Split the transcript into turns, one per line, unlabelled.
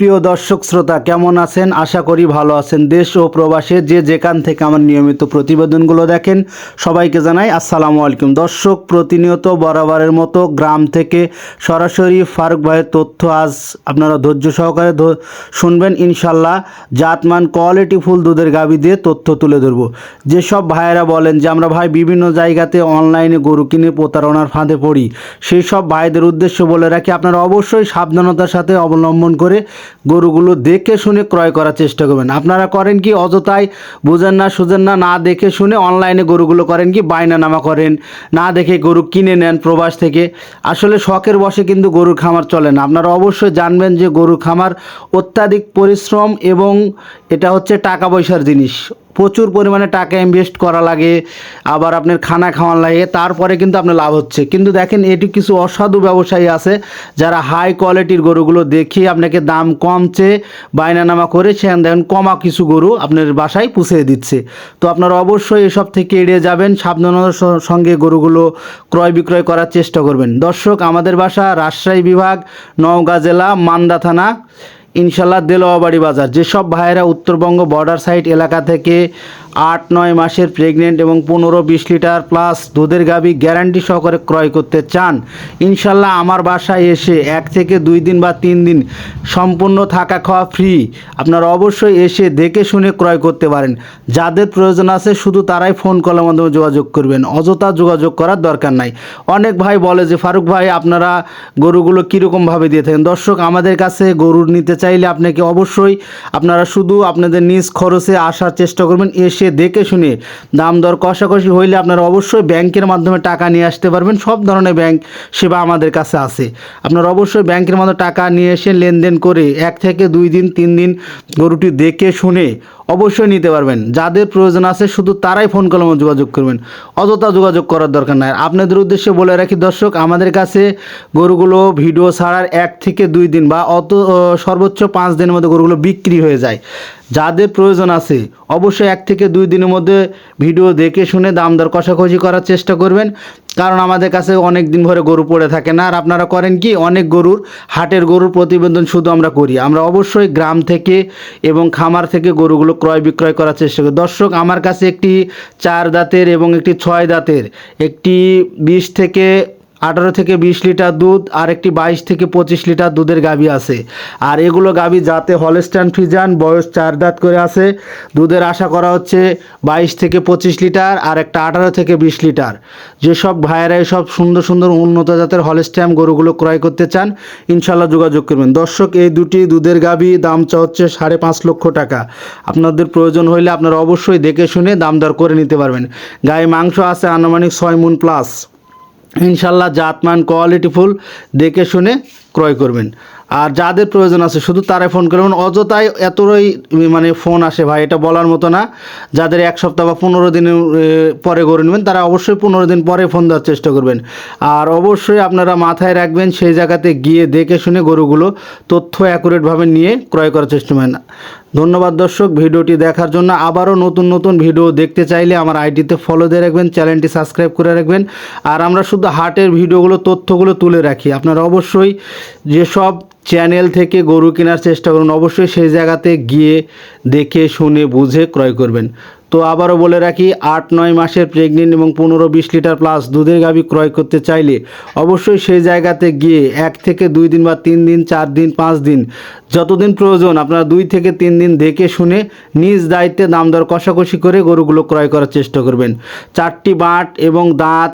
প্রিয় দর্শক শ্রোতা, কেমন আছেন? আশা করি ভালো আছেন। দেশ ও প্রবাসে যে যেখান থেকে আমার নিয়মিত প্রতিবেদনগুলো দেখেন, সবাইকে জানাই আসসালামু আলাইকুম। দর্শক, প্রতিনিয়ত বরাবরের মতো গ্রাম থেকে সরাসরি ফারুক ভাইয়ের তথ্য আজ আপনারা ধৈর্য সহকারে শুনবেন। ইনশাল্লাহ জাতমান কোয়ালিটি ফুল দুধের গাবি দিয়ে তথ্য তুলে ধরবো। যেসব ভাইয়েরা বলেন যে, আমরা ভাই বিভিন্ন জায়গাতে অনলাইনে গরু কিনে প্রতারণার ফাঁদে পড়ি। সেই সব ভাইদের উদ্দেশ্য বলে রাখি, আপনারা অবশ্যই সাবধানতার সাথে অবলম্বন করে গরুগুলো দেখে শুনে ক্রয় করার চেষ্টা করবেন। আপনারা করেন কি অযথায় বোঝেন না সুজেন না না দেখে শুনে অনলাইনে গরুগুলো করেন কি বায়না নামা করেন, না দেখে গরু কিনে নেন প্রবাস থেকে। আসলে শখের বসে কিন্তু গরুর খামার চলে না। আপনারা অবশ্যই জানবেন যে গরুর খামার অত্যাধিক পরিশ্রম এবং এটা হচ্ছে টাকা পয়সার জিনিস। প্রচুর পরিমাণে টাকা ইনভেস্ট করা লাগে, আবার আপনার খানা খাওয়ান লাগে, তারপরে কিন্তু আপনার লাভ হচ্ছে। কিন্তু দেখেন, এটি কিছু অসাধু ব্যবসায়ী আছে, যারা হাই কোয়ালিটির গরুগুলো দেখিয়ে আপনাকে দাম কম চেয়ে বায়নানামা করে সেখান দেখেন, কমা কিছু গরু আপনার বাসায় পুষে দিচ্ছে। তো আপনারা অবশ্যই এসব থেকে এড়িয়ে যাবেন, সাবধানতার সঙ্গে গরুগুলো ক্রয় বিক্রয় করার চেষ্টা করবেন। দর্শক, আমাদের বাসা রাজশাহী বিভাগ, নওগাঁ জেলা, মান্দা থানা। ইনশাল্লাহ দেলোয়াবাড়ি বাজার। যেসব ভাইয়েরা উত্তরবঙ্গ বর্ডার সাইড এলাকা থেকে আট, নয় মাসের প্রেগনেন্ট এবং পনেরো, বিশ লিটার প্লাস দুধের গাবি গ্যারান্টি সহকারে ক্রয় করতে চান। ইনশাল্লাহ আমার বাসায় এসে এক থেকে দুই দিন বা তিন দিন সম্পূর্ণ থাকা খাওয়া ফ্রি আপনারা অবশ্যই এসে দেখে শুনে ক্রয় করতে পারেন। যাদের প্রয়োজন আছে শুধু তারাই ফোন কলের মাধ্যমে যোগাযোগ করবেন। অযথা যোগাযোগ করার দরকার নাই। অনেক ভাই বলে যে, ফারুক ভাই, আপনারা গরুগুলো কীরকমভাবে দিয়ে থাকেন? দর্শক, আমাদের কাছে গরু নিতে চাইলে আপনাকে অবশ্যই আপনারা শুধু আপনাদের নিজ খরচে আসার চেষ্টা করবেন। এসে দেখে শুনে দাম দর কষাকষি হইলে আপনারা অবশ্যই ব্যাংকের মাধ্যমে টাকা নিয়ে আসতে পারবেন। সব ধরনের ব্যাংক সেবা আমাদের কাছে আছে। আপনারা অবশ্যই ব্যাংকের মাধ্যমে টাকা নিয়ে এসে লেনদেন করে এক থেকে দুই দিন, তিন দিন গরুটি দেখে শুনে অবশ্যই নিতে পারবেন। যাদের প্রয়োজন আছে শুধু তারাই ফোন কলমে যোগাযোগ করবেন। অযথা যোগাযোগ করার দরকার নাই। আপনাদের উদ্দেশ্যে বলে রাখি দর্শক, আমাদের কাছে গরুগুলো ভিডিও ছাড়ার এক থেকে দুই দিন বা অত সর্বোচ্চ পাঁচ দিনের মধ্যে গরুগুলো বিক্রি হয়ে যায়। যাদের প্রয়োজন আছে অবশ্যই এক থেকে দুই দিনের মধ্যে ভিডিও দেখে শুনে দাম দর কষাকষি করার চেষ্টা করবেন। কারণ আমাদের কাছে অনেক দিন ভরে গরু পড়ে থাকে না। আর আপনারা করেন কি, অনেক গরুর, হাটের গরুর প্রতিবেদন শুধু আমরা করি। আমরা অবশ্যই গ্রাম থেকে এবং খামার থেকে গরুগুলো ক্রয় বিক্রয় করার চেষ্টা করি। দর্শক, আমার কাছে একটি চার দাঁতের এবং একটি ছয় দাঁতের, একটি বিশ থেকে আঠারো থেকে বিশ লিটার দুধ আর একটি বাইশ থেকে পঁচিশ লিটার দুধের গাভী আছে। আর এগুলো গাভী যাতে হলস্টান ফিজান বয়স চার দাঁত করে আছে, দুধের আশা করা হচ্ছে বাইশ থেকে পঁচিশ লিটার আর একটা আঠারো থেকে বিশ লিটার। যেসব ভাইয়েরা সব সুন্দর সুন্দর উন্নত জাতের হলস্ট্যাম গরুগুলো ক্রয় করতে চান ইনশাল্লাহ যোগাযোগ করবেন। দর্শক, এই দুটি দুধের গাভী দাম চা হচ্ছে সাড়ে পাঁচ লক্ষ টাকা। আপনাদের প্রয়োজন হইলে আপনারা অবশ্যই দেখে শুনে দাম দর করে নিতে পারবেন। গায়ে মাংস আছে আনুমানিক ছয় মুন প্লাস ইনশাল্লাহ জাতমান কোয়ালিটিফুল দেখে শুনে ক্রয় করবেন। আর যাদের প্রয়োজন আছে, শুধু তারাই ফোন করবেন অযথাই এতই মানে ফোন আসে ভাই, এটা বলার মতো না। যাদের এক সপ্তাহ বা পনেরো দিনের পরে করে নেবেন, তারা অবশ্যই পনেরো দিন পরে ফোন দেওয়ার চেষ্টা করবেন। আর অবশ্যই আপনারা মাথায় রাখবেন, সেই জায়গাতে গিয়ে দেখে শুনে গরুগুলো তথ্য অ্যাকুরেটভাবে নিয়ে ক্রয় করার চেষ্টা করবেন। ধন্যবাদ দর্শক, ভিডিওটি দেখার জন্য আবারও নতুন নতুন ভিডিও দেখতে চাইলে আমার আইডিতে ফলো দিয়ে রাখবেন চ্যানেলটি সাবস্ক্রাইব করে রাখবেন। আর আমরা শুধু হাটের ভিডিওগুলো, তথ্যগুলো তুলে রাখি। আপনারা অবশ্যই যেসব চ্যানেল থেকে গরু কেনার চেষ্টা করুন। অবশ্যই সেই জায়গাতে গিয়ে দেখে শুনে বুঝে ক্রয় করবেন। তো আবারও বলে রাখি, আট নয় মাসের প্রেগনেন্ট এবং পনেরো বিশ লিটার প্লাস দুধের গাভী ক্রয় করতে চাইলে অবশ্যই সেই জায়গাতে গিয়ে এক থেকে দুই দিন বা তিন দিন, চার দিন, পাঁচ দিন যতদিন প্রয়োজন আপনারা দুই থেকে তিন দিন দেখে শুনে নিজ দায়িত্বে দাম দর কষাকষি করে গরুগুলো ক্রয় করার চেষ্টা করবেন। চারটি বাঁট এবং দাঁত